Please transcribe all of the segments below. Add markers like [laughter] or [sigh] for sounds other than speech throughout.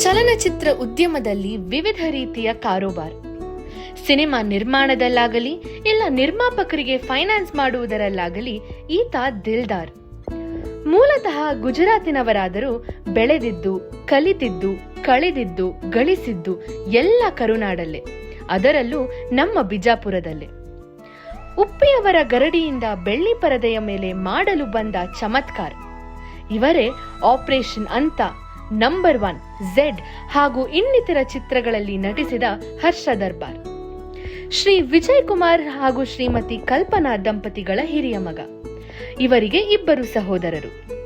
ಚಲನಚಿತ್ರ ಉದ್ಯಮದಲ್ಲಿ ವಿವಿಧ ರೀತಿಯ ಕಾರೋಬಾರ್. ಸಿನಿಮಾ ನಿರ್ಮಾಣದಲ್ಲಾಗಲಿ, ಇಲ್ಲ ನಿರ್ಮಾಪಕರಿಗೆ ಫೈನಾನ್ಸ್ ಮಾಡುವುದರಲ್ಲಾಗಲಿ, ಈತ ದಿಲ್ದಾರ್. ಮೂಲತಃ ಗುಜರಾತಿನವರಾದರೂ ಬೆಳೆದಿದ್ದು, ಕಲಿತಿದ್ದು, ಕಳೆದಿದ್ದು, ಗಳಿಸಿದ್ದು ಎಲ್ಲ ಕರುನಾಡಲ್ಲೇ. ಅದರಲ್ಲೂ ನಮ್ಮ ಬಿಜಾಪುರದಲ್ಲೇ. ಉಪ್ಪಿಯವರ ಗರಡಿಯಿಂದ ಬೆಳ್ಳಿ ಪರದೆಯ ಮೇಲೆ ಮಾಡಲು ಬಂದ ಚಮತ್ಕಾರ. ಇವರೇ ಆಪರೇಷನ್ ಅಂತ ನಂಬರ್ ಒನ್, ಝೆಡ್ ಹಾಗೂ ಇನ್ನಿತರ ಚಿತ್ರಗಳಲ್ಲಿ ನಟಿಸಿದ ಹರ್ಷ ದರ್ಬಾರ್. ಶ್ರೀ ವಿಜಯ್ ಕುಮಾರ್ ಹಾಗೂ ಶ್ರೀಮತಿ ಕಲ್ಪನಾ ದಂಪತಿಗಳ ಹಿರಿಯ ಮಗ. ಇವರಿಗೆ ಇಬ್ಬರು ಸಹೋದರರು.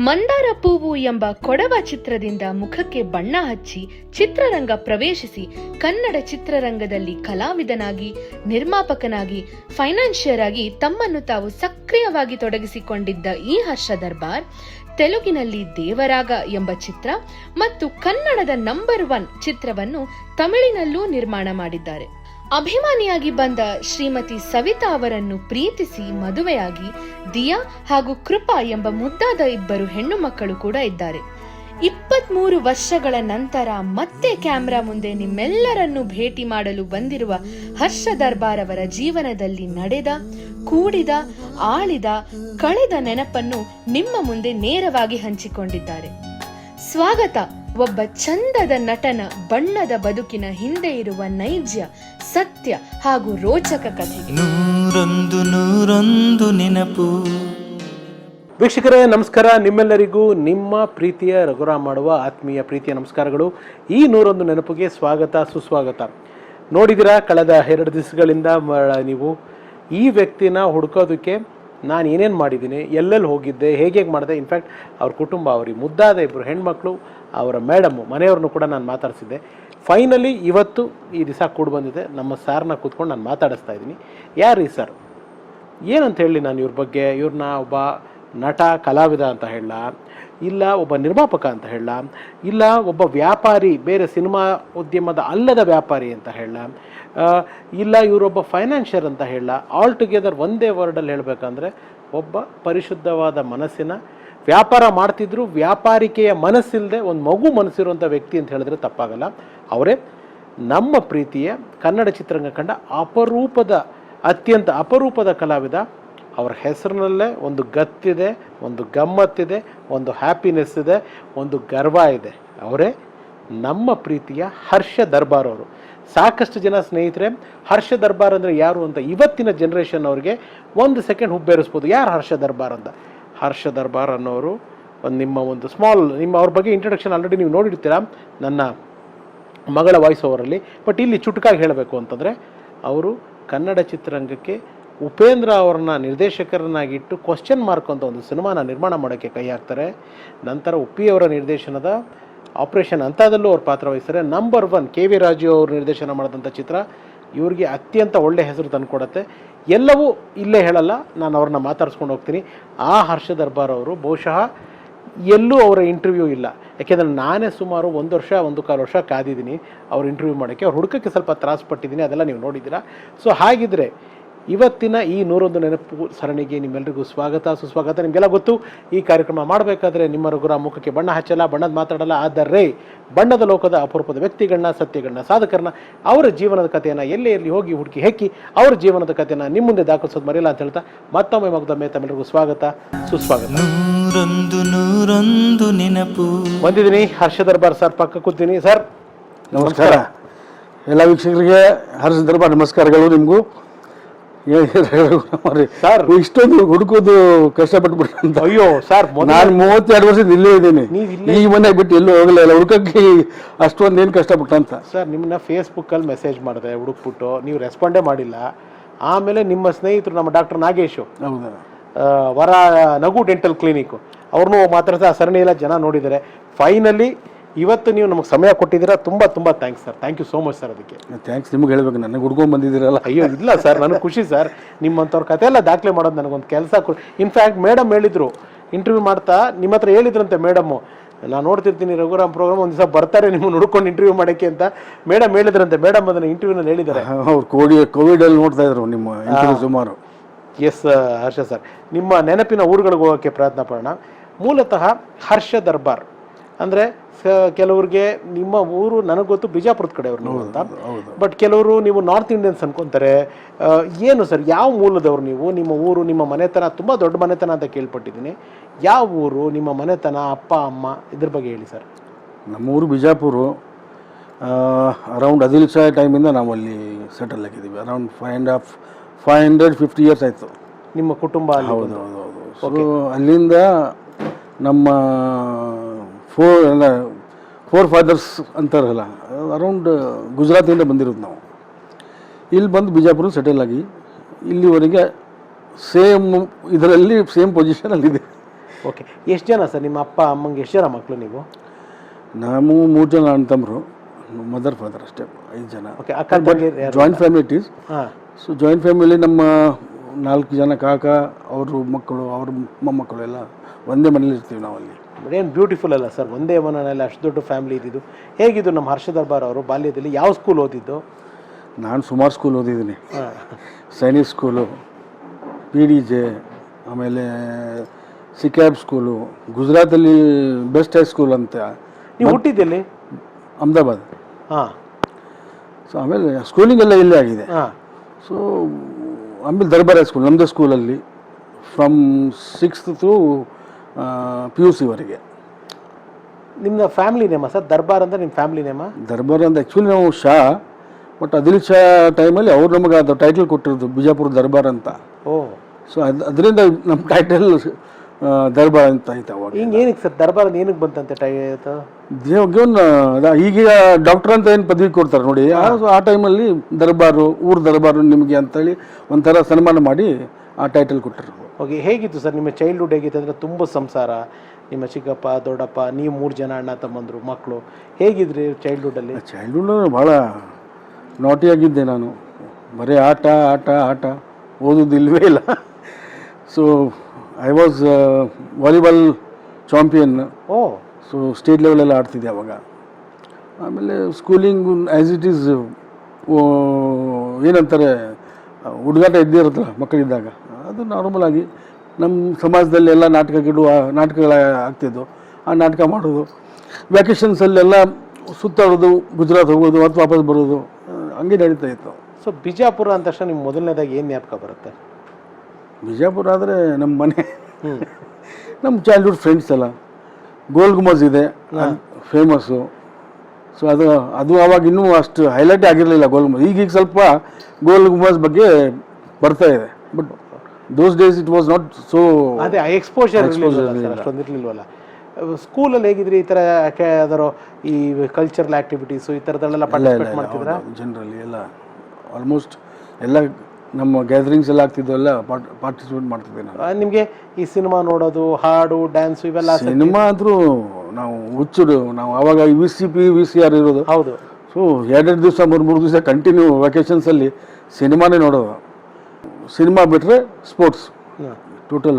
ಮಂದಾರ ಪೂವು ಎಂಬ ಕೊಡವ ಚಿತ್ರದಿಂದ ಮುಖಕ್ಕೆ ಬಣ್ಣ ಹಚ್ಚಿ ಚಿತ್ರರಂಗ ಪ್ರವೇಶಿಸಿ ಕನ್ನಡ ಚಿತ್ರರಂಗದಲ್ಲಿ ಕಲಾವಿದನಾಗಿ, ನಿರ್ಮಾಪಕನಾಗಿ ಫೈನಾನ್ಷಿಯರ್ ಆಗಿ ತಮ್ಮನ್ನು ತಾವು ಸಕ್ರಿಯವಾಗಿ ತೊಡಗಿಸಿಕೊಂಡಿದ್ದ ಈ ಹರ್ಷ ದರ್ಬಾರ್, ತೆಲುಗಿನಲ್ಲಿ ದೇವರಾಗ ಎಂಬ ಚಿತ್ರ ಮತ್ತು ಕನ್ನಡದ ನಂಬರ್ ಒನ್ ಚಿತ್ರವನ್ನು ತಮಿಳಿನಲ್ಲೂ ನಿರ್ಮಾಣ ಮಾಡಿದ್ದಾರೆ. ಅಭಿಮಾನಿಯಾಗಿ ಬಂದ ಶ್ರೀಮತಿ ಸವಿತಾ ಅವರನ್ನು ಪ್ರೀತಿಸಿ ಮದುವೆಯಾಗಿ ದಿಯಾ ಹಾಗೂ ಕೃಪಾ ಎಂಬ ಮುದ್ದಾದ ಇಬ್ಬರು ಹೆಣ್ಣು ಮಕ್ಕಳು ಕೂಡ ಇದ್ದಾರೆ. ಇಪ್ಪತ್ಮೂರು ವರ್ಷಗಳ ನಂತರ ಮತ್ತೆ ಕ್ಯಾಮ್ರಾ ಮುಂದೆ ನಿಮ್ಮೆಲ್ಲರನ್ನು ಭೇಟಿ ಮಾಡಲು ಬಂದಿರುವ ಹರ್ಷ ದರ್ಬಾರ್ ಅವರ ಜೀವನದಲ್ಲಿ ನಡೆದ, ಕೂಡಿದ, ಆಳಿದ, ಕಳೆದ ನೆನಪನ್ನು ನಿಮ್ಮ ಮುಂದೆ ನೇರವಾಗಿ ಹಂಚಿಕೊಂಡಿದ್ದಾರೆ. ಸ್ವಾಗತ. ಒಬ್ಬ ಚಂದದ ನಟನ ಬಣ್ಣದ ಬದುಕಿನ ಹಿಂದೆ ಇರುವ ನೈಜ ಸತ್ಯ ಹಾಗೂ ರೋಚಕ ಕಥೆ. ನೂರೊಂದು ನೂರೊಂದು ನೆನಪು. ವೀಕ್ಷಕರೇ ನಮಸ್ಕಾರ. ನಿಮ್ಮೆಲ್ಲರಿಗೂ ನಿಮ್ಮ ಪ್ರೀತಿಯ ರಘುರಾಮ್ ಮಾಡುವ ಆತ್ಮೀಯ ಪ್ರೀತಿಯ ನಮಸ್ಕಾರಗಳು. ಈ ನೂರೊಂದು ನೆನಪಿಗೆ ಸ್ವಾಗತ ಸುಸ್ವಾಗತ. ನೋಡಿದಿರಾ ಕಳೆದ ಎರಡು ದಿವಸಗಳಿಂದ ನೀವು ಈ ವ್ಯಕ್ತಿನ ಹುಡ್ಕೋದಕ್ಕೆ ನಾನು ಏನೇನು ಮಾಡಿದ್ದೀನಿ, ಎಲ್ಲೆಲ್ಲಿ ಹೋಗಿದ್ದೆ ಹೇಗೆ ಹೇಗೆ ಮಾಡಿದೆ ಇನ್ಫ್ಯಾಕ್ಟ್ ಅವ್ರ ಕುಟುಂಬ ಅವ್ರಿಗೆ ಮುದ್ದಾದ ಇಬ್ಬರು ಹೆಣ್ಮಕ್ಳು, ಅವರ ಮೇಡಮ್ಮು ಮನೆಯವ್ರನ್ನೂ ಕೂಡ ನಾನು ಮಾತಾಡಿಸಿದ್ದೆ. ಫೈನಲಿ ಇವತ್ತು ಈ ದಿವಸ ಕೂಡ ಬಂದಿದೆ, ನಮ್ಮ ಸಾರ್ನ ಕೂತ್ಕೊಂಡು ನಾನು ಮಾತಾಡಿಸ್ತಾ ಇದ್ದೀನಿ. ಯಾರೀ ಸರ್ ಏನಂತ ಹೇಳಿ ನಾನು ಇವ್ರ ಬಗ್ಗೆ? ಇವ್ರನ್ನ ಒಬ್ಬ ನಟ, ಕಲಾವಿದ ಅಂತ ಹೇಳ ಇಲ್ಲ, ಒಬ್ಬ ನಿರ್ಮಾಪಕ ಅಂತ ಹೇಳ ಇಲ್ಲ, ಒಬ್ಬ ವ್ಯಾಪಾರಿ, ಬೇರೆ ಸಿನಿಮಾ ಉದ್ಯಮದ ಅಲ್ಲದ ವ್ಯಾಪಾರಿ ಅಂತ ಹೇಳ ಇಲ್ಲ, ಇವರೊಬ್ಬ ಫೈನಾನ್ಷಿಯರ್ ಅಂತ ಹೇಳಲ್ಲ ಆಲ್ ಟುಗೆದರ್ ಒಂದೇ ವರ್ಡಲ್ಲಿ ಹೇಳಬೇಕಂದ್ರೆ ಒಬ್ಬ ಪರಿಶುದ್ಧವಾದ ಮನಸ್ಸಿನ ವ್ಯಾಪಾರ ಮಾಡ್ತಿದ್ರು, ವ್ಯಾಪಾರಿಕೆಯ ಮನಸ್ಸಿಲ್ಲದೆ ಒಂದು ಮಗು ಮನಸ್ಸಿರುವಂಥ ವ್ಯಕ್ತಿ ಅಂತ ಹೇಳಿದ್ರೆ ತಪ್ಪಾಗಲ್ಲ. ಅವರೇ, ನಮ್ಮ ಪ್ರೀತಿಯ ಕನ್ನಡ ಚಿತ್ರರಂಗ ಕಂಡ ಅಪರೂಪದ, ಅತ್ಯಂತ ಅಪರೂಪದ ಕಲಾವಿದ. ಅವರ ಹೆಸರಿನಲ್ಲೇ ಒಂದು ಗತ್ತಿದೆ, ಒಂದು ಗಮ್ಮತ್ತಿದೆ, ಒಂದು ಹ್ಯಾಪಿನೆಸ್ ಇದೆ, ಒಂದು ಗರ್ವ ಇದೆ. ಅವರೇ, ನಮ್ಮ ಪ್ರೀತಿಯ ಹರ್ಷ ದರ್ಬಾರ್ ಅವರು. ಸಾಕಷ್ಟು ಜನ ಸ್ನೇಹಿತರೆ, ಹರ್ಷ ದರ್ಬಾರ್ ಅಂದರೆ ಯಾರು ಅಂತ ಇವತ್ತಿನ ಜನ್ರೇಷನ್ ಅವ್ರಿಗೆ ಒಂದು ಸೆಕೆಂಡ್ ಹುಬ್ಬೇರಿಸ್ಬೋದು ಯಾರು ಹರ್ಷ ದರ್ಬಾರ್ ಅಂತ? ಹರ್ಷ ದರ್ಬಾರ್ ಅನ್ನೋರು ಒಂದು ನಿಮ್ಮ ಒಂದು ಸ್ಮಾಲ್ ನಿಮ್ಮ ಅವ್ರ ಬಗ್ಗೆ ಇಂಟ್ರಡಕ್ಷನ್ ಆಲ್ರೆಡಿ ನೀವು ನೋಡಿರ್ತೀರಾ, ನನ್ನ ಮಗಳ ವಾಯ್ಸ್ ಓವರಲ್ಲಿ ಬಟ್ ಇಲ್ಲಿ ಚುಟುಕಾಗಿ ಹೇಳಬೇಕು ಅಂತಂದರೆ, ಅವರು ಕನ್ನಡ ಚಿತ್ರರಂಗಕ್ಕೆ ಉಪೇಂದ್ರ ಅವ್ರನ್ನ ನಿರ್ದೇಶಕರನ್ನಾಗಿಟ್ಟು ಕ್ವಶನ್ ಮಾರ್ಕ್ ಅಂತ ಒಂದು ಸಿನಿಮಾನ ನಿರ್ಮಾಣ ಮಾಡೋಕ್ಕೆ ಕೈ ಹಾಕ್ತಾರೆ. ನಂತರ ಉಪ್ಪಿಯವರ ನಿರ್ದೇಶನದ ಆಪರೇಷನ್ ಅಂಥದಲ್ಲೂ ಅವ್ರು ಪಾತ್ರ ವಹಿಸ್ತಾರೆ. Number one K V Raju ಅವರು ನಿರ್ದೇಶನ ಮಾಡಿದಂಥ ಚಿತ್ರ ಇವ್ರಿಗೆ ಅತ್ಯಂತ ಒಳ್ಳೆ ಹೆಸರು ತಂದುಕೊಡತ್ತೆ. ಎಲ್ಲವೂ ಇಲ್ಲೇ ಹೇಳಲ್ಲ, ನಾನು ಅವ್ರನ್ನ ಮಾತಾಡಿಸ್ಕೊಂಡು ಹೋಗ್ತೀನಿ. ಆ ಹರ್ಷ ದರ್ಬಾರ್ ಅವರು ಬಹುಶಃ ಎಲ್ಲೂ ಅವರ ಇಂಟರ್ವ್ಯೂ ಇಲ್ಲ. ಯಾಕೆಂದರೆ ನಾನೇ ಸುಮಾರು ಒಂದು ವರ್ಷ, ಒಂದು ಕಾಲು ವರ್ಷ ಕಾದಿದ್ದೀನಿ ಅವ್ರ ಇಂಟರ್ವ್ಯೂ ಮಾಡೋಕ್ಕೆ. ಅವ್ರು ಹುಡುಕಕ್ಕೆ ಸ್ವಲ್ಪ ತ್ರಾಸು ಪಟ್ಟಿದ್ದೀನಿ, ಅದೆಲ್ಲ ನೀವು ನೋಡಿದ್ದೀರಾ? ಸೊ ಹಾಗಿದ್ರೆ ಇವತ್ತಿನ ಈ ನೂರೊಂದು ನೆನಪು ಸರಣಿಗೆ ನಿಮ್ಮೆಲ್ಲರಿಗೂ ಸ್ವಾಗತ ಸುಸ್ವಾಗತ. ನಿಮಗೆಲ್ಲ ಗೊತ್ತು ಈ ಕಾರ್ಯಕ್ರಮ ಮಾಡಬೇಕಾದ್ರೆ ನಿಮ್ಮ ರಘುರ ಮುಖಕ್ಕೆ ಬಣ್ಣ ಹಚ್ಚಲ್ಲ ಬಣ್ಣದ ಮಾತಾಡಲ್ಲ. ಆದರೆ ಬಣ್ಣದ ಲೋಕದ ಅಪರೂಪದ ವ್ಯಕ್ತಿಗಳನ್ನ ಸತ್ಯಗಳನ್ನ ಸಾಧಕರನ್ನ ಅವರ ಜೀವನದ ಕಥೆಯನ್ನು ಎಲ್ಲೇ ಇರಲಿ ಹೋಗಿ ಹುಡುಕಿ ಹೆಕ್ಕಿ ಅವರ ಜೀವನದ ಕಥೆಯನ್ನು ನಿಮ್ಮ ಮುಂದೆ ದಾಖಲಿಸೋದು ಮರೆಯಲ್ಲ ಅಂತ ಹೇಳ್ತಾ ಮತ್ತೊಮ್ಮೆ ಮಗದೊಮ್ಮೆ ತಮ್ಮೆಲ್ಲರಿಗೂ ಸ್ವಾಗತ ಸುಸ್ವಾಗತ. ನೂರೊಂದು ನೂರೊಂದು ನೆನಪು. ಬಂದಿದ್ದೀನಿ ಹರ್ಷ ದರ್ಬಾರ್ ಸರ್ ಪಕ್ಕ ಕೂತೀನಿ ಸರ್ ನಮಸ್ಕಾರ. ಎಲ್ಲ ವೀಕ್ಷಕರಿಗೆ ಹರ್ಷ ದರ್ಬಾರ್ ನಮಸ್ಕಾರಗಳು ನಿಮಗೂ. ಸರ್. ಇಷ್ಟೊಂದು ಹುಡುಕೋದು ಕಷ್ಟಪಟ್ಬಿಟ್ಟು ಅಂತ ಅಯ್ಯೋ ಸರ್ ನಾನು ಮೂವತ್ತೆರಡು ವರ್ಷದ ಇಲ್ಲೇ ಇದ್ದೀನಿ. ಈ ಮನೆ ಬಿಟ್ಟು ಎಲ್ಲೂ ಹೋಗಲ್ಲ ಇಲ್ಲ ಹುಡುಕಕ್ಕೆ ಅಷ್ಟೊಂದು ಏನು ಕಷ್ಟಪಟ್ಟ ಅಂತ ಸರ್ ನಿಮ್ಮನ್ನ ಫೇಸ್ಬುಕ್ಕಲ್ಲಿ ಮೆಸೇಜ್ ಮಾಡಿದೆ ಹುಡುಕ್ಬಿಟ್ಟು. ನೀವು ರೆಸ್ಪಾಂಡೇ ಮಾಡಿಲ್ಲ. ಆಮೇಲೆ ನಿಮ್ಮ ಸ್ನೇಹಿತರು ನಮ್ಮ ಡಾಕ್ಟರ್ ನಾಗೇಶು ಹೌದಾ. ವರ ನಗು ಡೆಂಟಲ್ ಕ್ಲಿನಿಕ್. ಅವ್ರನ್ನೂ ಮಾತಾಡ್ತಾ ಆ ಸರಣಿ ಎಲ್ಲ ಜನ ನೋಡಿದ್ದಾರೆ. ಫೈನಲಿ ಇವತ್ತು ನೀವು ನಮಗೆ ಸಮಯ ಕೊಟ್ಟಿದ್ದೀರಾ ತುಂಬ ತುಂಬ thanks sir thank you so much sir ಅದಕ್ಕೆ. ಥ್ಯಾಂಕ್ಸ್ ನಿಮ್ಗೆ ಹೇಳ್ಬೇಕು ನನಗೆ ಹುಡ್ಕೊಂಡು ಬಂದಿದ್ದೀರಲ್ಲ. ಅಯ್ಯೋ ಇಲ್ಲ ಸರ್ ನನಗೆ ಖುಷಿ ಸರ್ ನಿಮ್ಮಂಥವ್ರ ಕತೆ ಎಲ್ಲ ದಾಖಲೆ ಮಾಡೋದು ನನಗೊಂದು ಕೆಲಸ ಕೊ ಇನ್ಫ್ಯಾಕ್ಟ್ ಮೇಡಮ್ ಹೇಳಿದರು ಇಂಟರ್ವ್ಯೂ ಮಾಡ್ತಾ ನಿಮ್ಮ ಹತ್ರ ಹೇಳಿದ್ರಂತೆ ಮೇಡಮ್ಮು ನಾನು ನೋಡ್ತಿರ್ತೀನಿ ರಘುರಾಮ್ ಪ್ರೋಗ್ರಾಮ್ ಒಂದು ದಿವಸ ಬರ್ತಾರೆ ನಿಮ್ಮನ್ನು ಹುಡ್ಕೊಂಡು ಇಂಟರ್ವ್ಯೂ ಮಾಡೋಕ್ಕೆ ಅಂತ. ಮೇಡಮ್ ಹೇಳಿದ್ರಂತೆ ಮೇಡಮ್ ಅದನ್ನು ಇಂಟರ್ವ್ಯೂನಲ್ಲಿ ಹೇಳಿದ್ದಾರೆ. ಅವ್ರು ಕೋವಿಡ್ ಕೋವಿಡಲ್ಲಿ ನೋಡ್ತಾ ಇದ್ರು ನಿಮ್ಮ ಸುಮಾರು. ಎಸ್ ಹರ್ಷ ಸರ್ ನಿಮ್ಮ ನೆನಪಿನ ಊರುಗಳಿಗೆ ಹೋಗೋಕ್ಕೆ ಪ್ರಯತ್ನ ಪಡೋಣ. ಮೂಲತಃ ಹರ್ಷ ದರ್ಬಾರ್. ಅಂದ್ರೆ ಸ- ಕೆಲವ್ರಿಗೆ ನಿಮ್ಮ ಊರು ನನಗೆ ಗೊತ್ತು ಬಿಜಾಪುರದ ಕಡೆಯವ್ರು ನೀವು ಅಂತ. ಬಟ್ ಕೆಲವರು ನೀವು ನಾರ್ತ್ ಇಂಡಿಯನ್ಸ್ ಅನ್ಕೊಂತಾರೆ ಏನು ಸರ್ ಯಾವ ಮೂಲದವ್ರು ನೀವು? ನಿಮ್ಮ ಊರು ನಿಮ್ಮ ಮನೆತನ ತುಂಬಾ ದೊಡ್ಡ ಮನೆತನ ಅಂತ ಕೇಳ್ಪಟ್ಟಿದ್ದೀನಿ. ಯಾವ ಊರು ನಿಮ್ಮ ಮನೆತನ ಅಪ್ಪ ಅಮ್ಮ ಇದ್ರ ಬಗ್ಗೆ ಹೇಳಿ ಸರ್. ನಮ್ಮ ಊರು ಬಿಜಾಪುರ ಅರೌಂಡ್ ಹದಿನೈದು ಸಾವಿರ ಟೈಮಿಂದ ನಾವು ಅಲ್ಲಿ ಸೆಟಲ್ ಆಗಿದ್ದೀವಿ. Around five and half five hundred fifty years ಆಯಿತು. ನಿಮ್ಮ ಕುಟುಂಬ ಹೌದು ಹೌದು ಹೌದು. ಸೊ ಅಲ್ಲಿಂದ ನಮ್ಮ ಫೋರ್ ಎಲ್ಲ ಫೋರ್ ಫಾದರ್ಸ್ ಅಂತಾರಲ್ಲ ಅರೌಂಡ್ ಗುಜರಾತಿಂದ ಬಂದಿರೋದು ನಾವು. ಇಲ್ಲಿ ಬಂದು ಬಿಜಾಪುರ ಸೆಟಲ್ ಆಗಿ ಇಲ್ಲಿವರೆಗೆ ಸೇಮ್ ಇದರಲ್ಲಿ ಸೇಮ್ ಪೊಸಿಷನಲ್ಲಿದೆ ಓಕೆ ಎಷ್ಟು ಜನ ಸರ್? ನಿಮ್ಮ ಅಪ್ಪ ಅಮ್ಮಂಗೆ ಎಷ್ಟು ಜನ ಮಕ್ಕಳು ನೀವು? ನಾವು ಮೂರು ಜನ ಅಣ್ಣ ತಮ್ಮರು ಮದರ್ ಫಾದರ್ ಅಷ್ಟೇ ಐದು ಜನ. ಓಕೆ ಅಕ್ಕ ಜಾಯಿಂಟ್ ಫ್ಯಾಮಿಲಿ ಇಟ್ ಈಸ್ ಹಾಂ. ಸೊ ಜಾಯಿಂಟ್ ಫ್ಯಾಮಿಲಿ ನಮ್ಮ ನಾಲ್ಕು ಜನ ಕಾಕ ಅವರು ಮಕ್ಕಳು ಅವ್ರ ಮೊಮ್ಮಕ್ಕಳು ಎಲ್ಲ ಒಂದೇ ಮನೇಲಿ ಇರ್ತೀವಿ ನಾವು ಅಲ್ಲಿ ಏನು ಬ್ಯೂಟಿಫುಲ್ ಅಲ್ಲ ಸರ್ ಒಂದೇ ಮನೆಯಲ್ಲಿ ಅಷ್ಟು ದೊಡ್ಡ ಫ್ಯಾಮಿಲಿ ಇದ್ದಿದ್ದು. ಹೇಗಿದ್ದು ನಮ್ಮ ಹರ್ಷ ದರ್ಬಾರ್ ಅವರು ಬಾಲ್ಯದಲ್ಲಿ ಯಾವ ಸ್ಕೂಲ್ ಓದಿದ್ದು? ನಾನು ಸುಮಾರು ಸ್ಕೂಲ್ ಓದಿದ್ದೀನಿ. Sainik school P D J ಆಮೇಲೆ ಸಿಕ್ಯಾಬ್ ಸ್ಕೂಲು ಗುಜರಾತಲ್ಲಿ ಬೆಸ್ಟ್ ಹೈ ಸ್ಕೂಲ್ ಅಂತ. ನೀವು ಹುಟ್ಟಿದ್ದೆಲ್ಲಿ? ಅಹಮದಾಬಾದ್. ಹಾಂ. ಸೊ ಆಮೇಲೆ ಸ್ಕೂಲಿಂಗ್ ಎಲ್ಲ ಇಲ್ಲೇ ಆಗಿದೆ. ಹಾಂ. ಸೊ ಆಮೇಲೆ ದರ್ಬಾರ್ ಹೈ ಸ್ಕೂಲ್ ನಮ್ಮದೇ ಸ್ಕೂಲಲ್ಲಿ from sixth to P U ಸಿವರೆಗೆ ನಿಮ್ಮ ಫ್ಯಾಮಿಲಿ ನೇಮ ಸರ್? ದರ್ಬಾರ್ ಅಂದರೆ ನಿಮ್ಮ ಫ್ಯಾಮಿಲಿ ನೇಮ? ದರ್ಬಾರ್ ಅಂತ ಆ್ಯಕ್ಚುಲಿ ನಾವು ಶಾ ಬಟ್ ಅದಿಲ್ ಶಾ ಟೈಮಲ್ಲಿ ಅವ್ರು ನಮಗೆ ಅದು ಟೈಟಲ್ ಕೊಟ್ಟಿರೋದು ಬಿಜಾಪುರ ದರ್ಬಾರ್ ಅಂತ. ಓ. ಸೊ ಅದು ಅದರಿಂದ ನಮ್ಮ ಟೈಟಲ್ ದರ್ಬಾರ್ ಅಂತ ಆಯ್ತು ಅವಾಗ. ಹಿಂಗೆ ಏನಕ್ಕೆ ಸರ್? ದರ್ಬಾರ್ ಏನಕ್ಕೆ ಬಂತಂತೆ ಟೈ ಆಯ್ತು ಈಗ ಡಾಕ್ಟರ್ ಅಂತ ಏನು ಪದವಿ ಕೊಡ್ತಾರೆ ನೋಡಿ ಆ- ಆ ಟೈಮಲ್ಲಿ ದರ್ಬಾರು ಊರು ದರ್ಬಾರು ನಿಮಗೆ ಅಂತೇಳಿ ಒಂಥರ ಸನ್ಮಾನ ಮಾಡಿ ಆ ಟೈಟಲ್ ಕೊಟ್ಟರು ಓಕೆ ಹೇಗಿತ್ತು ಸರ್ ನಿಮ್ಮ ಚೈಲ್ಡ್ಹುಡ್ ಹೇಗಿತ್ತು ಅಂದರೆ ತುಂಬ ಸಂಸಾರ ನಿಮ್ಮ ಚಿಕ್ಕಪ್ಪ ದೊಡ್ಡಪ್ಪ ನೀವು ಮೂರು ಜನ ಅಣ್ಣ ತಮ್ಮಂದರು ಮಕ್ಕಳು ಹೇಗಿದ್ರಿ ಚೈಲ್ಡ್ಹುಡ್ಡಲ್ಲಿ ಚೈಲ್ಡ್ಹುಡ್ ಭಾಳ ನಾಟಿಯಾಗಿದ್ದೆ ನಾನು. ಬರೀ ಆಟ ಆಟ ಆಟ ಓದೋದು ಇಲ್ಲವೇ ಇಲ್ಲ. So I was volleyball champion O. So state ಲೆವೆಲೆಲ್ಲ ಆಡ್ತಿದ್ದೆ ಅವಾಗ. ಆಮೇಲೆ ಸ್ಕೂಲಿಂಗ್ ಆ್ಯಸ್ ಇಟ್ ಈಸ್ ಏನಂತಾರೆ ಹುಡುಗಾಟ ಇದ್ದೇ ಇರುತ್ತಲ್ಲ ಮಕ್ಕಳಿದ್ದಾಗ. ಅದು ನಾರ್ಮಲ್ ಆಗಿ ನಮ್ಮ ಸಮಾಜದಲ್ಲಿ ಎಲ್ಲ ನಾಟಕ ಗಿಡುವ ನಾಟಕಗಳ ಆಗ್ತಿದ್ದು ಆ ನಾಟಕ ಮಾಡೋದು. ವ್ಯಾಕೇಶನ್ಸಲ್ಲೆಲ್ಲ ಸುತ್ತಾಡೋದು ಗುಜರಾತ್ ಹೋಗೋದು ಮತ್ತು ವಾಪಸ್ ಬರೋದು ಹಂಗೆ ನಡೀತಾ ಇತ್ತು. ಸೊ ಬಿಜಾಪುರ ಅಂದ ತಕ್ಷಣ ನಿಮ್ಮ ಮೊದಲನೇದಾಗಿ ಏನು ಜ್ಞಾಪಕ ಬರುತ್ತೆ? ಬಿಜಾಪುರ ಆದರೆ ನಮ್ಮ ಮನೆ. ನಮ್ಮ ಚೈಲ್ಡ್ಹುಡ್ ಫ್ರೆಂಡ್ಸ್ ಎಲ್ಲ. ಗೋಲ್ ಗುಮಜ್ ಇದೆ ಫೇಮಸ್ಸು ಸೊ ಅದು ಅದು ಅವಾಗ ಇನ್ನೂ ಅಷ್ಟು ಹೈಲೈಟ್ ಆಗಿರಲಿಲ್ಲ ಗೋಲ್ ಗುಮಜ್ ಈಗೀಗ ಸ್ವಲ್ಪ ಗೋಲ್ ಗುಮಜ್ ಬಗ್ಗೆ ಬರ್ತಾ ಇದೆ. But those days it was not so ಅದೇ ಎಕ್ಸ್ಪೋಜರ್ ಅಷ್ಟೊಂದು ಇರ್ಲಿಲ್ವಲ್ಲ. ಸ್ಕೂಲಲ್ಲಿ ಹೇಗಿದ್ರಿ? ಈ ಥರ ಯಾವ್ದಾರು ಈ ಕಲ್ಚರಲ್ ಆಕ್ಟಿವಿಟೀಸು ಈ ಥರದಲ್ಲೆಲ್ಲ ಪಾರ್ಟಿಸಿಪೇಟ್ ಮಾಡ್ತಿದ್ರ? ಜನರಲಿ ಎಲ್ಲ ಆಲ್ಮೋಸ್ಟ್ ಎಲ್ಲ ನಮ್ಮ ಗ್ಯಾದರಿಂಗ್ಸ್ ಎಲ್ಲ ಆಗ್ತಿದ್ದು ಎಲ್ಲ ಪಾರ್ಟಿಸಿಪೇಟ್ ಮಾಡ್ತಿದ್ದೆ ನಾನು ನಿಮಗೆ ಈ ಸಿನಿಮಾ ನೋಡೋದು ಹಾಡು ಡ್ಯಾನ್ಸು ಇವೆಲ್ಲ ಆಸಕ್ತಿ- ಸಿನಿಮಾ ಆದರೂ ನಾವು ಹುಚ್ಚರು ನಾವು ಅವಾಗ V C P V C R ಇರೋದು. ಹೌದು. ಸೊ ಎರಡೆರಡು ದಿವಸ ಮೂರು ಮೂರು ದಿವಸ ಕಂಟಿನ್ಯೂ ವೆಕೇಶನ್ಸಲ್ಲಿ ಸಿನಿಮಾನೇ ನೋಡೋದು. ಸಿನಿಮಾ ಬಿಟ್ಟರೆ ಸ್ಪೋರ್ಟ್ಸ್. ಟೋಟಲ್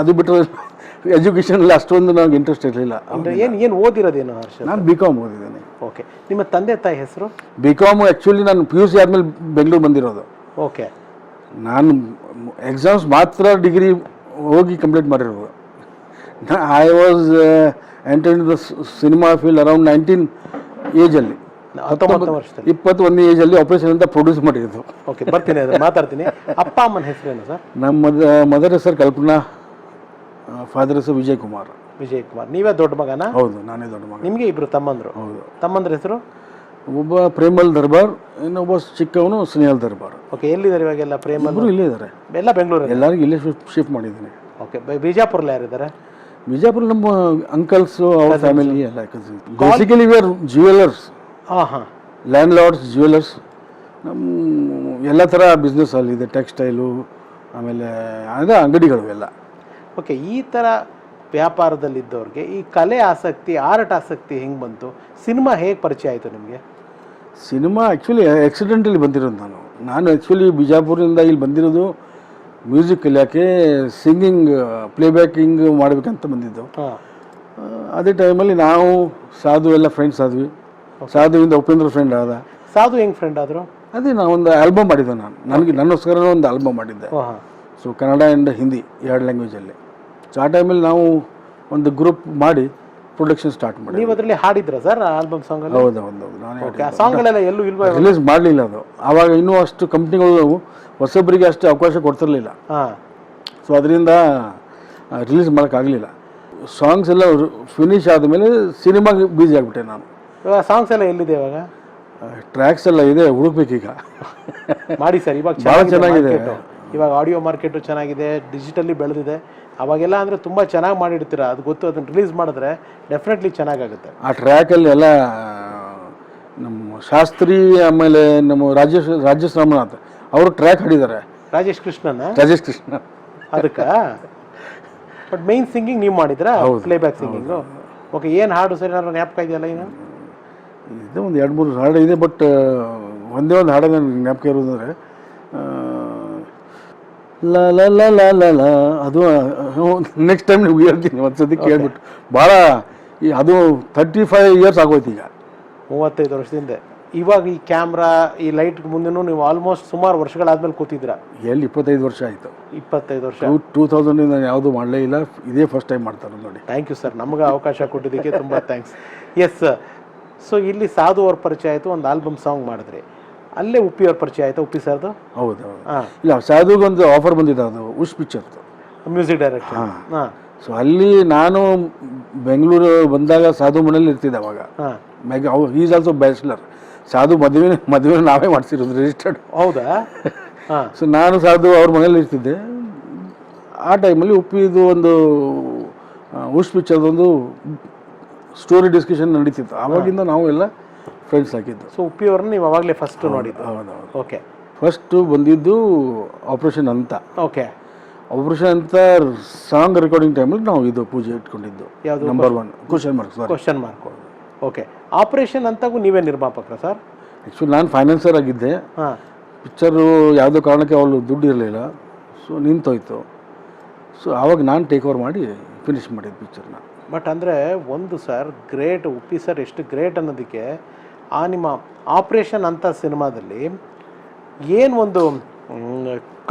ಅದು ಬಿಟ್ಟರೆ [laughs] ಎಜುಕೇಷನಲ್ಲಿ ಅಷ್ಟೊಂದು ನನಗೆ ಇಂಟ್ರೆಸ್ಟ್ ಇರಲಿಲ್ಲ. ಅಂದ್ರೆ ಏನು ಏನು ಓದಿರೋದೇನು ಹರ್ಷ? ನಾನು ಬಿ ಕಾಮ್ ಓದಿದ್ದೇನೆ. ಓಕೆ ನಿಮ್ಮ ತಂದೆ ತಾಯಿ ಹೆಸರು? ಬಿ ಕಾಮ್ ಆ್ಯಕ್ಚುಲಿ ನಾನು ಪಿ ಯು ಸಿ ಆದಮೇಲೆ ಬೆಂಗಳೂರು ಬಂದಿರೋದು. ಓಕೆ ನಾನು ಎಕ್ಸಾಮ್ಸ್ ಮಾತ್ರ ಡಿಗ್ರಿ ಹೋಗಿ ಕಂಪ್ಲೀಟ್ ಮಾಡಿರೋದು. I was enter the cinema field around nineteen ಏಜಲ್ಲಿ ಹತ್ತೊಂಬತ್ತು ವರ್ಷದಲ್ಲಿ. ಇಪ್ಪತ್ತೊಂದನೇ ಏಜಲ್ಲಿ ಆಪರೇಷನ್ ಅಂತ ಪ್ರೊಡ್ಯೂಸ್ ಮಾಡಿದ್ದು. ಓಕೆ ಬರ್ತೀನಿ ಅದ್ರ ಮಾತಾಡ್ತೀನಿ. ಅಪ್ಪ ಅಮ್ಮನ ಹೆಸರೇನು ಸರ್? ನಮ್ಮ ಮದ ಮದರ್ ಹೆಸರು ಕಲ್ಪನಾ ಫಾದರ್ ಹೆಸರು ವಿಜಯ್ ಕುಮಾರ್ ವಿಜಯ್ ಕುಮಾರ್ ನೀವೇ ದೊಡ್ಡ ಮಗನ? ಹೌದು ನಾನೇ ದೊಡ್ಡ ಮಗ. ನಿಮಗೆ ಇಬ್ಬರು ತಮ್ಮಂದರು? ಹೌದು. ತಮ್ಮಂದ್ರ ಹೆಸರು? ಒಬ್ಬ ಪ್ರೇಮಲ್ ದರ್ಬಾರ್ ಇನ್ನೊಬ್ಬ ಚಿಕ್ಕವನು ಸ್ನೇಹಲ್ ದರ್ಬಾರ್. ಓಕೆ ಎಲ್ಲಿದ್ದಾರೆ ಇವಾಗೆಲ್ಲ ಪ್ರೇಮಲ್? ಇಬ್ಬರು ಇಲ್ಲೇ ಇದ್ದಾರೆ ಎಲ್ಲ ಬೆಂಗಳೂರು ಎಲ್ಲರಿಗೂ ಇಲ್ಲೇ ಶಿಫ್ಟ್ ಮಾಡಿದ್ದೀನಿ. ಓಕೆ ಬಿಜಾಪುರಲ್ಲಿ ಯಾರಿದ್ದಾರೆ? ಬಿಜಾಪುರ ನಮ್ಮ ಅಂಕಲ್ಸು ಅವ್ರ ಫ್ಯಾಮಿಲಿ ಎಲ್ಲ ಬೇಸಿಕಲಿ ವಿ ಆರ್ ಜ್ಯುವೆಲರ್ಸ್ ಹಾಂ ಹಾಂ. ಲ್ಯಾಂಡ್ ಲಾರ್ಡ್ಸ್ ಜ್ಯುವೆಲರ್ಸ್ ನಮ್ಮ ಎಲ್ಲ ಥರ ಬಿಸ್ನೆಸ್ ಅಲ್ಲಿದೆ ಟೆಕ್ಸ್ಟೈಲು ಆಮೇಲೆ ಅಂದರೆ ಅಂಗಡಿಗಳು ಎಲ್ಲ. ಓಕೆ ಈ ಥರ ವ್ಯಾಪಾರದಲ್ಲಿದ್ದವ್ರಿಗೆ ಈ ಕಲೆ ಆಸಕ್ತಿ ಆರ್ಟ್ ಆಸಕ್ತಿ ಹೆಂಗೆ ಬಂತು? ಸಿನಿಮಾ ಹೇಗೆ ಪರಿಚಯ ಆಯಿತು ನಿಮಗೆ? ಸಿನಿಮಾ ಆ್ಯಕ್ಚುಲಿ ಆಕ್ಸಿಡೆಂಟಲ್ಲಿ ಬಂದಿರೋದು ನಾನು. ನಾನು ಆ್ಯಕ್ಚುಲಿ ಬಿಜಾಪುರದಿಂದ ಇಲ್ಲಿ ಬಂದಿರೋದು ಮ್ಯೂಸಿಕ್ ಕಲಿಯೋಕ್ಕೆ ಸಿಂಗಿಂಗ್ ಪ್ಲೇಬ್ಯಾಕಿಂಗ್ ಮಾಡಬೇಕಂತ ಬಂದಿದ್ದು. ಅದೇ ಟೈಮಲ್ಲಿ ನಾವು ಸಾಧು ಎಲ್ಲ ಫ್ರೆಂಡ್ಸ್ ಆದ್ವಿ. ಸಾಧುವಿಂದ ಉಪೇಂದ್ರ ಫ್ರೆಂಡ್ ಆದ. ಸಾಧು ಹೆಂಗ್ ಫ್ರೆಂಡ್ ಆದ್ರು? ಅದೇ ನಾನು ಒಂದು ಆಲ್ಬಮ್ ಮಾಡಿದ್ದೆ ನಾನು. ನನಗೆ ನನ್ನೋಸ್ಕರ ಒಂದು ಆಲ್ಬಮ್ ಮಾಡಿದ್ದೆ. ಸೊ ಕನ್ನಡ ಆ್ಯಂಡ್ ಹಿಂದಿ ಎರಡು ಲ್ಯಾಂಗ್ವೇಜಲ್ಲಿ ಸೊ ಆ ಟೈಮಲ್ಲಿ ನಾವು ಒಂದು ಗ್ರೂಪ್ ಮಾಡಿ ಪ್ರೊಡಕ್ಷನ್ ಸ್ಟಾರ್ಟ್ ಮಾಡಿ ನೀವು ಅದರಲ್ಲಿ ಹಾಡಿದ್ರ ಸರ್ ಆಲ್ಬಮ್ ಸಾಂಗ್ ಹೌದು ಹೌದು ಆ ಸಾಂಗ್ಗಳೆಲ್ಲ ಎಲ್ಲೂ ಇಲ್ವಾ? ರಿಲೀಸ್ ಮಾಡಲಿಲ್ಲ ಅದು. ಆವಾಗ ಇನ್ನೂ ಅಷ್ಟು ಕಂಪ್ನಿಗಳು ಹೊಸೊಬ್ಬರಿಗೆ ಅಷ್ಟು ಅವಕಾಶ ಕೊಡ್ತಿರ್ಲಿಲ್ಲ. ಹಾಂ. ಸೊ ಅದರಿಂದ ರಿಲೀಸ್ ಮಾಡೋಕ್ಕಾಗಲಿಲ್ಲ. ಸಾಂಗ್ಸ್ ಎಲ್ಲ ಫಿನಿಶ್ ಆದಮೇಲೆ ಸಿನಿಮಾಗೆ ಬ್ಯೂಸಿ ಆಗಿಬಿಟ್ಟೆ ನಾನು. ಇವಾಗ ಸಾಂಗ್ಸ್ ಎಲ್ಲ ಎಲ್ಲಿದೆ ಇವಾಗ? ಟ್ರ್ಯಾಕ್ಸ್ ಎಲ್ಲ ಇದೆ ಹುಡುಕ್ಬೇಕೀಗ. ಮಾಡಿ ಸರ್ ಇವಾಗ ಭಾಳ ಚೆನ್ನಾಗಿದೆ. ಇವಾಗ ಆಡಿಯೋ ಮಾರ್ಕೆಟು ಚೆನ್ನಾಗಿದೆ ಡಿಜಿಟಲಿ ಬೆಳೆದಿದೆ. ಅವಾಗೆಲ್ಲ ಅಂದರೆ ತುಂಬ ಚೆನ್ನಾಗಿ ಮಾಡಿರ್ತೀರ ಅದು ಗೊತ್ತು ಅದನ್ನು ರಿಲೀಸ್ ಮಾಡಿದ್ರೆ ಡೆಫಿನೆಟ್ಲಿ ಚೆನ್ನಾಗಾಗುತ್ತೆ. ಆ ಟ್ರ್ಯಾಕಲ್ಲಿ ಎಲ್ಲ ನಮ್ಮ ಶಾಸ್ತ್ರಿ ಆಮೇಲೆ ನಮ್ಮ ರಾಜೇಶ್ ರಾಜೇಶ್ ರಾಮನಾಥ್ ಅವರು ಟ್ರ್ಯಾಕ್ ಹಾಡಿದ್ದಾರೆ. ರಾಜೇಶ್ ಕೃಷ್ಣನ? ರಾಜೇಶ್ ಕೃಷ್ಣ. ಅದಕ್ಕೆ? ಬಟ್ ಮೈನ್ ಸಿಂಗಿಂಗ್ ನೀವು ಮಾಡಿದ್ರಾ? ಪ್ಲೇಬ್ಯಾಕ್ ಸಿಂಗಿಂಗು ಓಕೆ ಏನು ಹಾಡು ಸರ್ ಏನಾದ್ರು ಜ್ಞಾಪಕ ಇದೆಯಲ್ಲ ಈಗ? ಇದು ಒಂದು ಎರಡು ಮೂರು ಹಾಡು ಇದೆ ಬಟ್ ಒಂದೇ ಒಂದು ಹಾಡು ನನಗೆ ಜ್ಞಾಪಕ ಇರೋದಂದ್ರೆ ಆ, ಲ ಲ ಲ ಲ ಲ ಲ ಅದು ನೆಕ್ಸ್ಟ್ ಟೈಮ್ ನಿಮ್ಗೆ ಹೇಳ್ತೀನಿ ಒಂದ್ಸತಿ ಕೇಳ್ಬಿಟ್ಟು. ಭಾಳ ಅದು ತರ್ಟಿ ಫೈವ್ ಇಯರ್ಸ್ ಆಗೋಯ್ತು ಈಗ. ಮೂವತ್ತೈದು ವರ್ಷದಿಂದ ಇವಾಗ ಈ ಕ್ಯಾಮ್ರಾ ಈ ಲೈಟ್ ಮುಂದೆನೂ ನೀವು ಆಲ್ಮೋಸ್ಟ್ ಸುಮಾರು ವರ್ಷಗಳಾದ್ಮೇಲೆ ಕೂತಿದ್ರ ಎಲ್ಲಿ ಇಪ್ಪತ್ತೈದು ವರ್ಷ ಆಯಿತು. ಇಪ್ಪತ್ತೈದು ವರ್ಷ. ಟೂ ತೌಸಂಡಿಂದ ನಾನು ಯಾವುದೂ ಮಾಡಲೇ ಇಲ್ಲ ಇದೇ ಫಸ್ಟ್ ಟೈಮ್ ಮಾಡ್ತಾರೆ ನೋಡಿ. ಥ್ಯಾಂಕ್ ಯು ಸರ್ ನಮಗೆ ಅವಕಾಶ ಕೊಟ್ಟಿದ್ದಕ್ಕೆ ತುಂಬ ಥ್ಯಾಂಕ್ಸ್ ಎಸ್ ಸೊ ಇಲ್ಲಿ ಸಾಧು ಅವ್ರ ಪರಿಚಯ ಆಯಿತು ಒಂದು ಆಲ್ಬಮ್ ಸಾಂಗ್ ಮಾಡಿದ್ರಿ. ಅಲ್ಲೇ ಉಪ್ಪಿ ಅವ್ರ ಪರಿಚಯ ಆಯಿತು ಉಪ್ಪಿ ಸರ್ದು? ಹೌದು ಹಾಂ. ಇಲ್ಲ ಸಾಧುಗೊಂದು ಆಫರ್ ಬಂದಿದೆ ಅದು ಉಷ್ ಪಿಕ್ಚರ್ದು ಮ್ಯೂಸಿಕ್ ಡೈರೆಕ್ಟರ್ ಹಾಂ. ಸೊ ಅಲ್ಲಿ ನಾನು ಬೆಂಗಳೂರು ಬಂದಾಗ ಸಾಧು ಮನೇಲಿ ಇರ್ತಿದ್ದೆ ಅವಾಗ. ಹಾಂ. ಮ್ಯಾಗ ಅವ್ ಈಸ್ ಆಲ್ಸೋ ಬ್ಯಾಚುಲರ್ ಸಾಧು ಮದುವೆ ಮದುವೆ ನಾವೇ ಮಾಡಿಸಿರೋದು ರಿಜಿಸ್ಟರ್ಡ್ ಹೌದಾ? ಹಾಂ. ಸೊ ನಾನು ಸಾಧು ಅವ್ರ ಮನೇಲಿ ಇರ್ತಿದ್ದೆ. ಆ ಟೈಮಲ್ಲಿ ಉಪ್ಪಿದು ಒಂದು ಉಷ್ ಪಿಕ್ಚರ್ದೊಂದು ಸ್ಟೋರಿ ಡಿಸ್ಕಷನ್ ನಡೀತಿತ್ತು. ಆವಾಗಿಂದ ನಾವು ಎಲ್ಲ ಫ್ರೆಂಡ್ಸ್ ಹಾಕಿದ್ದು ಸೊ ಉಪ್ಪಿ ಅವ್ರನ್ನ ನೀವು ಅವಾಗಲೇ ಫಸ್ಟ್ ನೋಡಿದ್ದು. ಹೌದೌದು. ಓಕೆ ಫಸ್ಟು ಬಂದಿದ್ದು operation Antha okay operation Antha song recording ಟೈಮಲ್ಲಿ ನಾವು ಇದು ಪೂಜೆ ಇಟ್ಕೊಂಡಿದ್ದು. ಯಾವುದು? Number one question mark sir question mark okay operation ಅಂತಾಗೂ ನೀವೇ ನಿರ್ಮಾಪಕರ ಸರ್ ಆ್ಯಕ್ಚುಲಿ ನಾನು ಫೈನಾನ್ಸರ್ ಆಗಿದ್ದೆ. ಹಾಂ. ಪಿಕ್ಚರು ಯಾವುದೋ ಕಾರಣಕ್ಕೆ ಅವಳು ದುಡ್ಡು ಇರಲಿಲ್ಲ. ಸೊ ನಿಂತೋಯ್ತು. ಸೊ ಆವಾಗ ನಾನು ಟೇಕ್ ಓವರ್ ಮಾಡಿ ಫಿನಿಶ್ ಮಾಡಿದ್ದು ಪಿಕ್ಚರ್ನ ಬಟ್ ಅಂದರೆ ಒಂದು ಸರ್ ಗ್ರೇಟ್ ಉಪ್ಪಿ ಸರ್ ಎಷ್ಟು ಗ್ರೇಟ್ ಅನ್ನೋದಕ್ಕೆ ಆ ನಿಮ್ಮ ಆಪ್ರೇಷನ್ ಅಂತ ಸಿನಿಮಾದಲ್ಲಿ ಏನು ಒಂದು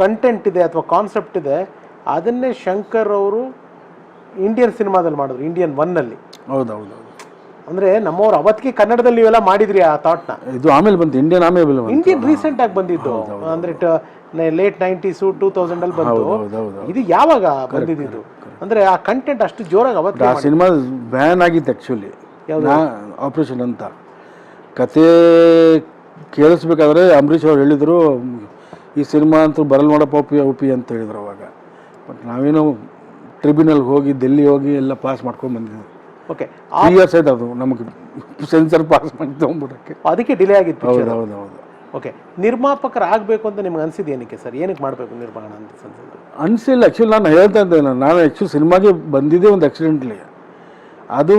ಕಂಟೆಂಟ್ ಇದೆ ಅಥವಾ ಕಾನ್ಸೆಪ್ಟ್ ಇದೆ ಅದನ್ನೇ ಶಂಕರ್ ಅವರು ಇಂಡಿಯನ್ ಸಿನಿಮಾದಲ್ಲಿ ಮಾಡಿದ್ರು ಇಂಡಿಯನ್ ಒನ್ನಲ್ಲಿ ಹೌದೌದು. ಹೌದು ಹೌದು ಅಂದರೆ ನಮ್ಮವ್ರು ಅವತ್ತಿಗೆ ಕನ್ನಡದಲ್ಲಿ ಇವೆಲ್ಲ ಮಾಡಿದ್ರಿ ಆ ಥಾಟ್ನ ಇದು ಆಮೇಲೆ ಬಂತು ಇಂಡಿಯನ್ ಆಮೇಲೆ ಇಂಡಿಯನ್ ರೀಸೆಂಟಾಗಿ ಬಂದಿದ್ದು. ಅಂದರೆ ಲೇಟ್ ನೈಂಟೀಸು ಟೂ ತೌಸಂಡಲ್ಲಿ ಬಂತು. ಇದು ಯಾವಾಗ ಬಂದಿದ್ದು ಅಂದರೆ ಆ ಕಂಟೆಂಟ್ ಅಷ್ಟು ಜೋರಾಗಿ ಅವತ್ತು ಆ ಸಿನಿಮಾ ಬ್ಯಾನ್ ಆಗಿತ್ತು ಆ್ಯಕ್ಚುಲಿ ಆಪರೇಷನ್ ಅಂತ. ಕತೆ ಕೇಳಿಸ್ಬೇಕಾದ್ರೆ ಅಂಬರೀಷ್ ಅವ್ರು ಹೇಳಿದರು ಈ ಸಿನಿಮಾ ಅಂತೂ ಬರಲ್ ನೋಡಪ್ಪ ಒಪ್ಪಿ ಒಪ್ಪಿ ಅಂತ ಹೇಳಿದ್ರು ಅವಾಗ. ಬಟ್ ನಾವೇನು ಟ್ರಿಬ್ಯುನಲ್ಗೆ ಹೋಗಿ ಡೆಲ್ಲಿ ಹೋಗಿ ಎಲ್ಲ ಪಾಸ್ ಮಾಡ್ಕೊಂಡು ಬಂದಿದ್ವಿ ಓಕೆ ಆ ಇಯರ್ಸ್ ಆಯ್ತು ಅದು ನಮಗೆ. ಸೆನ್ಸರ್ ಪಾಸ್ ಮಾಡಿ ತೊಗೊಂಡ್ಬಿಡಕ್ಕೆ. ಅದಕ್ಕೆ ಡಿಲೇ ಆಗಿತ್ತು ಹೌದು ಹೌದು ಹೌದು. ಓಕೆ ನಿರ್ಮಾಪಕರಾಗಬೇಕು ಅಂತ ನಿಮ್ಗೆ ಅನಿಸಿದೆ ಏನಕ್ಕೆ ಸರ್? ಏನಕ್ಕೆ ಮಾಡಬೇಕು ನಿರ್ಮಾಣ ಅಂತ ಅನಿಸಿಲ್ಲ. ಆ್ಯಕ್ಚುಲಿ ನಾನು ಹೇಳ್ತಾ ಇದ್ದೆ ನಾನು ಆ್ಯಕ್ಚುಲಿ ಸಿನಿಮಾಗೆ ಬಂದಿದ್ದೆ ಒಂದು ಆ್ಯಕ್ಸಿಡೆಂಟ್ಲಿ ಅದು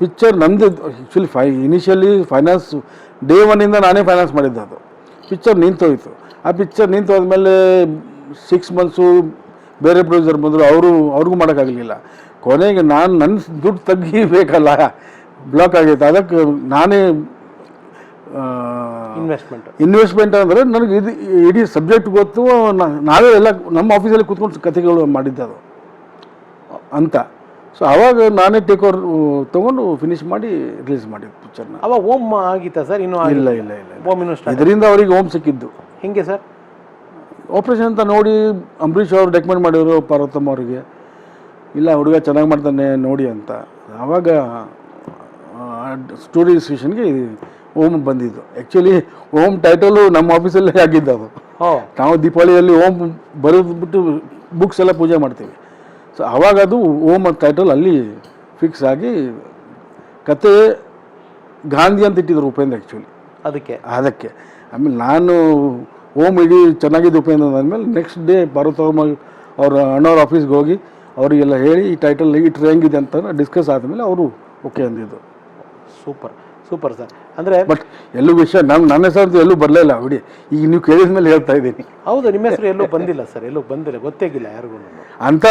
ಪಿಕ್ಚರ್ ನಮ್ಮದು ಆ್ಯಕ್ಚುಲಿ ಫೈ ಇನಿಷಿಯಲಿ ಫೈನಾನ್ಸ್ ಡೇ ಒನ್ನಿಂದ ನಾನೇ ಫೈನಾನ್ಸ್ ಮಾಡಿದ್ದೆ ಅದು. ಪಿಕ್ಚರ್ ನಿಂತೋಯ್ತು. ಆ ಪಿಕ್ಚರ್ ನಿಂತು ಹೋದ್ಮೇಲೆ ಸಿಕ್ಸ್ ಮಂತ್ಸು ಬೇರೆ ಪ್ರೊಡ್ಯೂಸರ್ ಬಂದರು. ಅವರು, ಅವ್ರಿಗೂ ಮಾಡೋಕ್ಕಾಗಲಿಲ್ಲ. ಕೊನೆಗೆ ನಾನು ನನ್ನ ದುಡ್ಡು ತೆಗಿಬೇಕಲ್ಲ. ಬ್ಲಾಕ್ ಆಗೈತೆ ಅದಕ್ಕೆ ನಾನೇ ಇನ್ವೆಸ್ಟ್ಮೆಂಟ್ ಇನ್ವೆಸ್ಟ್ಮೆಂಟ್ ಅಂದರೆ ನನಗೆ ಇದು ಇಡೀ ಸಬ್ಜೆಕ್ಟ್ ಗೊತ್ತು ನಾವೇ ಎಲ್ಲ ನಮ್ಮ ಆಫೀಸಲ್ಲಿ ಕೂತ್ಕೊಂಡು ಕಥೆಗಳು ಮಾಡಿದ್ದೆ ಅದು. ಅಂತ. ಸೊ ಅವಾಗ ನಾನೇ ಟೇಕ್ ಓವರ್ ತೊಗೊಂಡು ಫಿನಿಶ್ ಮಾಡಿ ರಿಲೀಸ್ ಮಾಡಿದ್ದು ಪಿಕ್ಚರ್ನ ಅವಾಗ ಓಮ್ ಆಗಿತ್ತಾ ಸರ್ ಇನ್ನೂ ಇಲ್ಲ ಇಲ್ಲ ಇಲ್ಲ ಓಮ್ ಇನ್ನೂ ಇದರಿಂದ ಅವರಿಗೆ ಹೋಮ್ ಸಿಕ್ಕಿದ್ದು. ಹಿಂಗೆ ಸರ್ ಆಪ್ರೇಷನ್ ಅಂತ ನೋಡಿ ಅಂಬರೀಷ್ ಅವರು ರೆಕಮೆಂಡ್ ಮಾಡಿದರು ಪಾರ್ವತಮ್ಮ ಅವರಿಗೆ. ಇಲ್ಲ ಹುಡುಗ ಚೆನ್ನಾಗಿ ಮಾಡ್ತಾನೆ ನೋಡಿ ಅಂತ. ಆವಾಗ ಸ್ಟೋರಿ ಸ್ಟೇಷನ್ಗೆ ಓಮ್ ಬಂದಿದ್ದು. ಆ್ಯಕ್ಚುಲಿ ಓಮ್ ಟೈಟಲು ನಮ್ಮ ಆಫೀಸಲ್ಲೇ ಆಗಿದ್ದು ಅದು. ನಾವು ದೀಪಾವಳಿಯಲ್ಲಿ ಓಂ ಬರೆದ್ಬಿಟ್ಟು ಬುಕ್ಸ್ ಎಲ್ಲ ಪೂಜೆ ಮಾಡ್ತೀವಿ. ಸೊ ಆವಾಗ ಅದು ಓಂ ಟೈಟಲ್ ಅಲ್ಲಿ ಫಿಕ್ಸ್ ಆಗಿ ಕತೆ ಗಾಂಧಿ ಅಂತ ಇಟ್ಟಿದ್ರು ಉಪೇಂದ್ರ ಆ್ಯಕ್ಚುಲಿ ಅದಕ್ಕೆ. ಅದಕ್ಕೆ. ಆಮೇಲೆ ನಾನು ಓಮ್ ಇಡೀ ಚೆನ್ನಾಗಿದ್ದು ಉಪೇಂದ್ರ ಅಂದಮೇಲೆ ನೆಕ್ಸ್ಟ್ ಡೇ ಭಾರತವರ್ಮ ಅವ್ರ ಅಣ್ಣವ್ರ ಆಫೀಸ್ಗೆ ಹೋಗಿ ಅವರಿಗೆಲ್ಲ ಹೇಳಿ ಈ ಟೈಟಲ್ ಇಟ್ರೆ ಹೆಂಗಿದೆ ಅಂತ ಡಿಸ್ಕಸ್ ಆದಮೇಲೆ ಅವರು ಓಕೆ ಅಂದಿದ್ದು. ಸೂಪರ್. ಸೂಪರ್ ಸರ್ ಅಂದರೆ ಬಟ್ ಎಲ್ಲೂ ವಿಷಯ ನಾನು ನನ್ನ ಹೆಸರು ಎಲ್ಲೂ ಬರಲೇ ಇಲ್ಲ ಬಿಡಿ. ಈಗ ನೀವು ಕೇಳಿದ ಮೇಲೆ ಹೇಳ್ತಾ ಇದ್ದೀನಿ. ಹೌದು ನಿಮ್ಮ ಹೆಸರು ಎಲ್ಲೂ ಬಂದಿಲ್ಲ ಸರ್ ಎಲ್ಲೂ ಬಂದಿಲ್ಲ ಗೊತ್ತೇಗಿಲ್ಲ ಯಾರಿಗೂ. ಅಂತ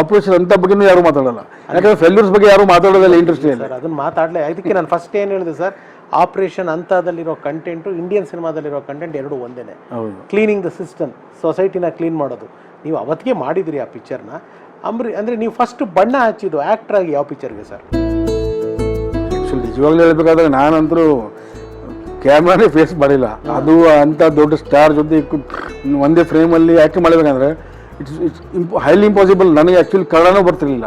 ಆಪರೇಷನ್ ಅಂತ ಬಗ್ಗೆ ಯಾರು ಮಾತಾಡಲ್ಲ. ಯಾಕಂದ್ರೆ ಫೇಲ್ಯೂರ್ಸ್ ಬಗ್ಗೆ ಯಾರು ಮಾತಾಡೋದಿಲ್ಲ ಇಂಟ್ರೆಸ್ಟ್ ಇಲ್ಲ. ಸರ್ ಅದನ್ನ ಮಾತಾಡಲೇ ಅದಕ್ಕೆ ನಾನು ಫಸ್ಟ್ ಏನು ಹೇಳಿದೆ ಸರ್ ಆಪರೇಷನ್ ಅಂತದಲ್ಲಿರೋ ಕಂಟೆಂಟು ಇಂಡಿಯನ್ ಸಿನಿಮಾದಲ್ಲಿರೋ ಕಂಟೆಂಟ್ ಎರಡು ಒಂದೇನೆ. ಹೌದು. ಕ್ಲೀನಿಂಗ್ ದ ಸಿಸ್ಟಮ್ ಸೊಸೈಟಿನ ಕ್ಲೀನ್ ಮಾಡೋದು. ನೀವು ಅವತ್ತಿಗೆ ಮಾಡಿದಿರಿ ಆ ಪಿಕ್ಚರ್ನ ಅಂಬ್ರಿ ಅಂದರೆ ನೀವು ಫಸ್ಟ್ ಬಣ್ಣ ಹಚ್ಚಿದ್ದು ಆ್ಯಕ್ಟ್ರಾಗಿ ಯಾವ ಪಿಕ್ಚರ್ಗೆ ಸರ್ ನಿಜವಾಗ್ಲೂ ಹೇಳ್ಬೇಕಾದ್ರೆ ನಾನಂತರೂ ಕ್ಯಾಮ್ರಾನೇ ಫೇಸ್ ಮಾಡಿಲ್ಲ. ಅದು ಅಂತ ದೊಡ್ಡ ಸ್ಟಾರ್ ಜೊತೆ ಒಂದೇ ಫ್ರೇಮಲ್ಲಿ ಆ್ಯಕ್ಟ್ ಮಾಡಬೇಕಂದ್ರೆ it's it's imp highly impossible ನನಗೆ ಆ್ಯಕ್ಚುಲಿ ಕನ್ನಡನೂ ಬರ್ತಿರ್ಲಿಲ್ಲ.